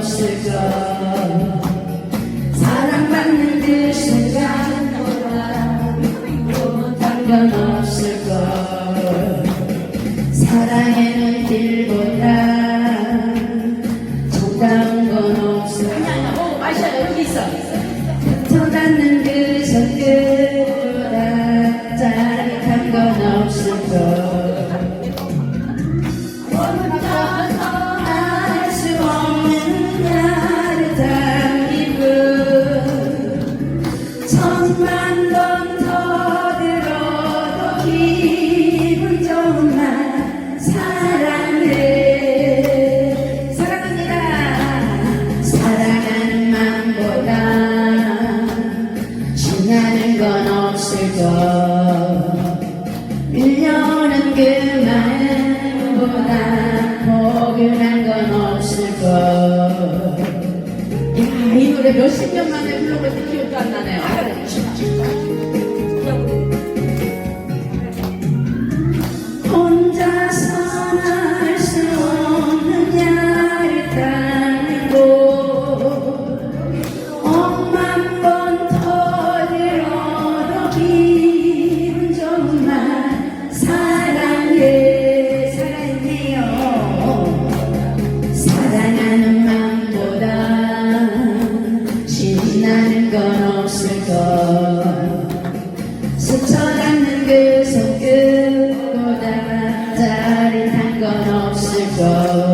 없을까 사랑받는 그 순간보다 또 당연 없을까 사랑에는 길보다 좋다는 건 없을까 천만 번더 들어도 기분 좋은 말 사랑해 사랑합니다. 사랑하는 마음보다 신나는 건 없을 것 밀려는 그 마음보다 포근한 건 없을 것 노래 몇십 년 만에 불러보니까 기억도 안 나네요. 건 없을 것. 스쳐닿는 그 손끝보다 짜릿한 건 없을 것